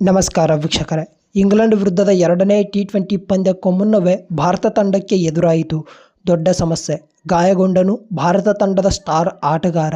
ನಮಸ್ಕಾರ ವೀಕ್ಷಕರೇ. ಇಂಗ್ಲೆಂಡ್ ವಿರುದ್ಧದ ಎರಡನೇ ಟಿ ಟ್ವೆಂಟಿ ಪಂದ್ಯಕ್ಕೂ ಮುನ್ನವೇ ಭಾರತ ತಂಡಕ್ಕೆ ಎದುರಾಯಿತು. ದೊಡ್ಡ ಸಮಸ್ಯೆ. ಗಾಯಗೊಂಡನು ಭಾರತ ತಂಡದ ಸ್ಟಾರ್ ಆಟಗಾರ.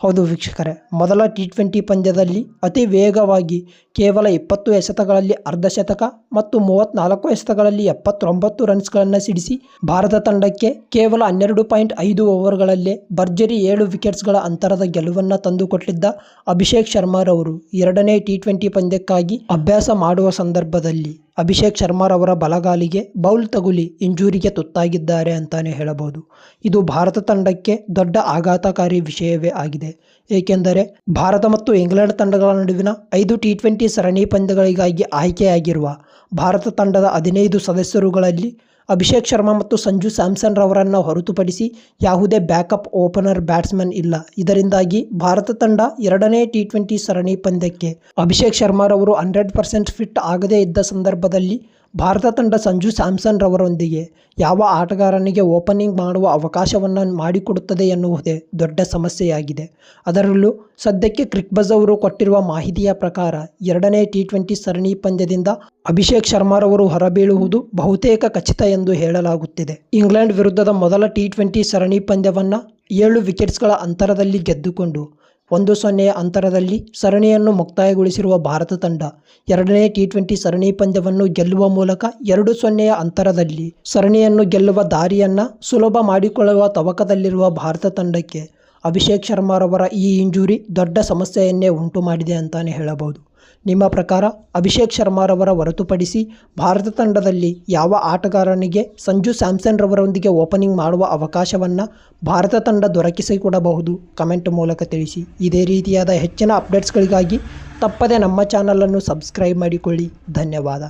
ಹೌದು ವೀಕ್ಷಕರೇ, ಮೊದಲ ಟಿ ಟ್ವೆಂಟಿ ಪಂದ್ಯದಲ್ಲಿ ಅತಿ ವೇಗವಾಗಿ ಕೇವಲ ಇಪ್ಪತ್ತು ಎಸೆತಗಳಲ್ಲಿ ಅರ್ಧ ಶತಕ ಮತ್ತು ಮೂವತ್ತ್ನಾಲ್ಕು ಎಸೆತಗಳಲ್ಲಿ ಎಪ್ಪತ್ತೊಂಬತ್ತು ರನ್ಸ್ಗಳನ್ನು ಸಿಡಿಸಿ ಭಾರತ ತಂಡಕ್ಕೆ ಕೇವಲ ಹನ್ನೆರಡು ಪಾಯಿಂಟ್ ಐದು ಓವರ್ಗಳಲ್ಲೇ ಭರ್ಜರಿ ಏಳು ವಿಕೆಟ್ಸ್ಗಳ ಅಂತರದ ಗೆಲುವನ್ನು ತಂದುಕೊಟ್ಟಿದ್ದ ಅಭಿಷೇಕ್ ಶರ್ಮಾರವರು ಎರಡನೇ ಟಿ ಟ್ವೆಂಟಿ ಪಂದ್ಯಕ್ಕಾಗಿ ಅಭ್ಯಾಸ ಮಾಡುವ ಸಂದರ್ಭದಲ್ಲಿ ಅಭಿಷೇಕ್ ಶರ್ಮಾರವರ ಬಲಗಾಲಿಗೆ ಬೌಲ್ ತಗುಲಿ ಇಂಜೂರಿಗೆ ತುತ್ತಾಗಿದ್ದಾರೆ ಅಂತಾನೆ ಹೇಳಬಹುದು. ಇದು ಭಾರತ ತಂಡಕ್ಕೆ ದೊಡ್ಡ ಆಘಾತಕಾರಿ ವಿಷಯವೇ ಆಗಿದೆ. ಏಕೆಂದರೆ ಭಾರತ ಮತ್ತು ಇಂಗ್ಲೆಂಡ್ ತಂಡಗಳ ನಡುವಿನ ಐದು ಟಿ ಟ್ವೆಂಟಿ ಸರಣಿ ಪಂದ್ಯಗಳಿಗಾಗಿ ಆಯ್ಕೆಯಾಗಿರುವ ಭಾರತ ತಂಡದ ಹದಿನೈದು ಸದಸ್ಯರುಗಳಲ್ಲಿ ಅಭಿಷೇಕ್ ಶರ್ಮಾ ಮತ್ತು ಸಂಜು ಸ್ಯಾಮ್ಸನ್ ರವರನ್ನು ಹೊರತುಪಡಿಸಿ ಯಾವುದೇ ಬ್ಯಾಕಪ್ ಓಪನರ್ ಬ್ಯಾಟ್ಸ್ಮನ್ ಇಲ್ಲ. ಇದರಿಂದಾಗಿ ಭಾರತ ತಂಡ ಎರಡನೇ ಟಿ ಟ್ವೆಂಟಿ ಸರಣಿ ಪಂದ್ಯಕ್ಕೆ ಅಭಿಷೇಕ್ ಶರ್ಮಾರವರು ಹಂಡ್ರೆಡ್ ಪರ್ಸೆಂಟ್ ಫಿಟ್ ಆಗದೇ ಇದ್ದ ಸಂದರ್ಭದಲ್ಲಿ ಭಾರತ ತಂಡ ಸಂಜು ಸ್ಯಾಮ್ಸನ್ ರವರೊಂದಿಗೆ ಯಾವ ಆಟಗಾರನಿಗೆ ಓಪನಿಂಗ್ ಮಾಡುವ ಅವಕಾಶವನ್ನು ಮಾಡಿಕೊಡುತ್ತದೆ ಎನ್ನುವುದೇ ದೊಡ್ಡ ಸಮಸ್ಯೆಯಾಗಿದೆ. ಅದರಲ್ಲೂ ಸದ್ಯಕ್ಕೆ ಕ್ರಿಕ್ಬಜ್ ಅವರು ಕೊಟ್ಟಿರುವ ಮಾಹಿತಿಯ ಪ್ರಕಾರ ಎರಡನೇ ಟಿ ಟ್ವೆಂಟಿ ಸರಣಿ ಪಂದ್ಯದಿಂದ ಅಭಿಷೇಕ್ ಶರ್ಮಾರವರು ಹೊರಬೀಳುವುದು ಬಹುತೇಕ ಖಚಿತ ಎಂದು ಹೇಳಲಾಗುತ್ತಿದೆ. ಇಂಗ್ಲೆಂಡ್ ವಿರುದ್ಧದ ಮೊದಲ ಟಿ ಟ್ವೆಂಟಿ ಸರಣಿ ಪಂದ್ಯವನ್ನು ಏಳು ವಿಕೆಟ್ಸ್ಗಳ ಅಂತರದಲ್ಲಿ ಗೆದ್ದುಕೊಂಡು ಒಂದು ಸೊನ್ನೆಯ ಅಂತರದಲ್ಲಿ ಸರಣಿಯನ್ನು ಮುಕ್ತಾಯಗೊಳಿಸಿರುವ ಭಾರತ ತಂಡ ಎರಡನೇ ಟಿ ಟ್ವೆಂಟಿ ಸರಣಿ ಪಂದ್ಯವನ್ನು ಗೆಲ್ಲುವ ಮೂಲಕ ಎರಡು ಸೊನ್ನೆಯ ಅಂತರದಲ್ಲಿ ಸರಣಿಯನ್ನು ಗೆಲ್ಲುವ ದಾರಿಯನ್ನು ಸುಲಭ ಮಾಡಿಕೊಳ್ಳುವ ತವಕದಲ್ಲಿರುವ ಭಾರತ ತಂಡಕ್ಕೆ ಅಭಿಷೇಕ್ ಶರ್ಮಾರವರ ಈ ಇಂಜುರಿ ದೊಡ್ಡ ಸಮಸ್ಯೆಯನ್ನೇ ಉಂಟು ಮಾಡಿದೆ ಅಂತಾನೆ ಹೇಳಬಹುದು. ನಿಮ್ಮ ಪ್ರಕಾರ ಅಭಿಷೇಕ್ ಶರ್ಮಾರವರ ಹೊರತುಪಡಿಸಿ ಭಾರತ ತಂಡದಲ್ಲಿ ಯಾವ ಆಟಗಾರನಿಗೆ ಸಂಜು ಸ್ಯಾಮ್ಸನ್ ರವರೊಂದಿಗೆ ಓಪನಿಂಗ್ ಮಾಡುವ ಅವಕಾಶವನ್ನು ಭಾರತ ತಂಡ ದೊರಕಿಸಿಕೊಡಬಹುದು? ಕಮೆಂಟ್ ಮೂಲಕ ತಿಳಿಸಿ. ಇದೇ ರೀತಿಯಾದ ಹೆಚ್ಚಿನ ಅಪ್ಡೇಟ್ಸ್ಗಳಿಗಾಗಿ ತಪ್ಪದೆ ನಮ್ಮ ಚಾನಲನ್ನು ಸಬ್ಸ್ಕ್ರೈಬ್ ಮಾಡಿಕೊಳ್ಳಿ. ಧನ್ಯವಾದ.